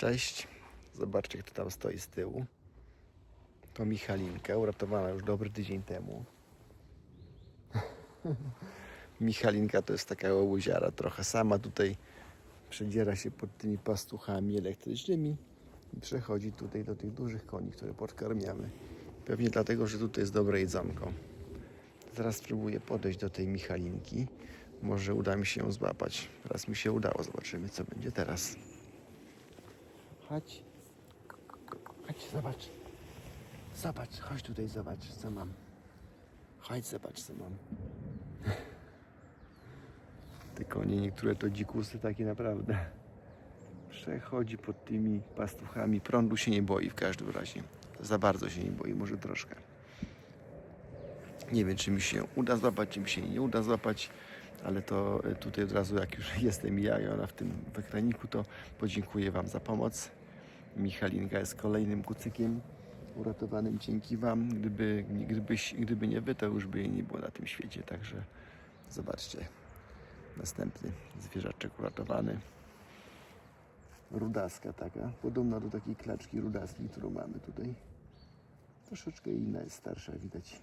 Cześć. Zobaczcie, kto tam stoi z tyłu. To Michalinka, uratowana już dobry tydzień temu. Michalinka to jest taka łobuziara, trochę sama tutaj przedziera się pod tymi pastuchami elektrycznymi i przechodzi tutaj do tych dużych koni, które podkarmiamy. Pewnie dlatego, że tutaj jest dobre jedzonko. Zaraz spróbuję podejść do tej Michalinki. Może uda mi się ją złapać. Raz mi się udało, zobaczymy co będzie teraz. Chodź. Chodź, zobacz. Zobacz, chodź tutaj, zobacz, co mam. Chodź, zobacz, co mam. Te konie, niektóre to dzikusy takie naprawdę. Przechodzi pod tymi pastuchami. Prądu się nie boi w każdym razie. Za bardzo się nie boi, może troszkę. Nie wiem, czy mi się uda złapać, czy mi się nie uda złapać, ale to y, tutaj od razu, jak już jestem ja i ona w tym ekraniku, to podziękuję Wam za pomoc. Michalinka jest kolejnym kucykiem uratowanym dzięki Wam. Gdyby, gdybyś, gdyby nie Wy, to już by jej nie było na tym świecie. Także zobaczcie. Następny zwierzaczek uratowany. Rudaska taka, podobna do takiej klaczki rudaskiej, którą mamy tutaj. Troszeczkę inna jest starsza, widać.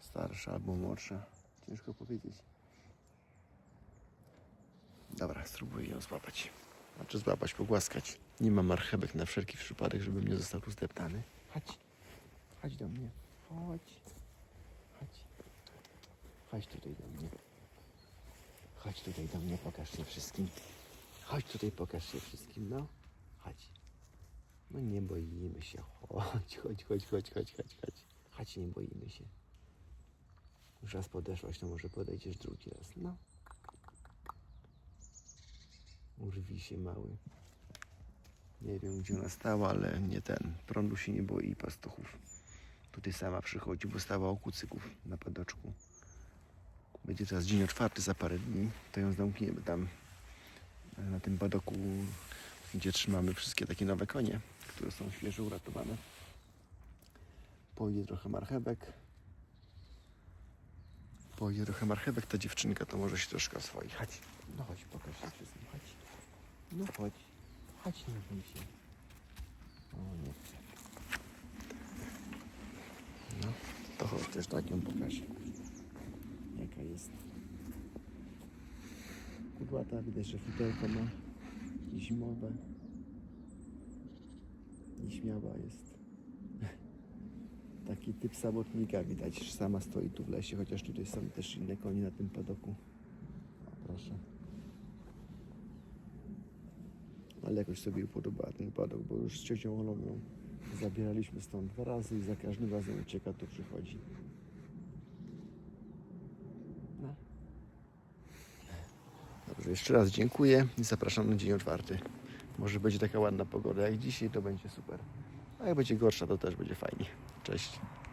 Starsza albo młodsza. Ciężko powiedzieć. Dobra, spróbuję ją złapać. Znaczy złapać, pogłaskać. Nie ma marchewek na wszelki przypadek, żebym nie został tu zdeptany. Chodź. Chodź do mnie. Chodź. Chodź. Chodź tutaj do mnie. Chodź tutaj do mnie, pokaż się wszystkim. Chodź tutaj, pokaż się wszystkim, no. Chodź. No nie boimy się. Chodź, chodź, chodź, chodź, chodź, chodź, chodź. Chodź, nie boimy się. Już raz podeszłaś, to może podejdziesz drugi raz. No. Urwij się mały. Nie wiem gdzie ona stała, ale nie ten. Prądu się nie boi i pastuchów. Tutaj sama przychodzi, bo stała u kucyków na padoczku. Będzie teraz dzień otwarty za parę dni. To ją zamkniemy tam na tym padoku, gdzie trzymamy wszystkie takie nowe konie, które są świeżo uratowane. Pojedzie trochę marchewek. Pojedzie trochę marchewek, ta dziewczynka to może się troszkę oswoi. Chodź, no chodź, pokaż się chodź. No chodź, chodź, nie bój się. O, nie chcę. No, to chodź też tak ją pokaż. Jaka jest. Kudłata, widać, że futerko ma zimowe. Nieśmiała jest. Taki typ samotnika widać, że sama stoi tu w lesie, chociaż tutaj są też inne konie na tym padoku. O, proszę. Ale jakoś sobie upodobała ten padok, bo już z Olą ją zabieraliśmy stąd dwa razy i za każdym razem ucieka, tu przychodzi. No. Dobrze, jeszcze raz dziękuję i zapraszam na dzień otwarty. Może będzie taka ładna pogoda jak dzisiaj, to będzie super. A jak będzie gorsza, to też będzie fajnie. Cześć.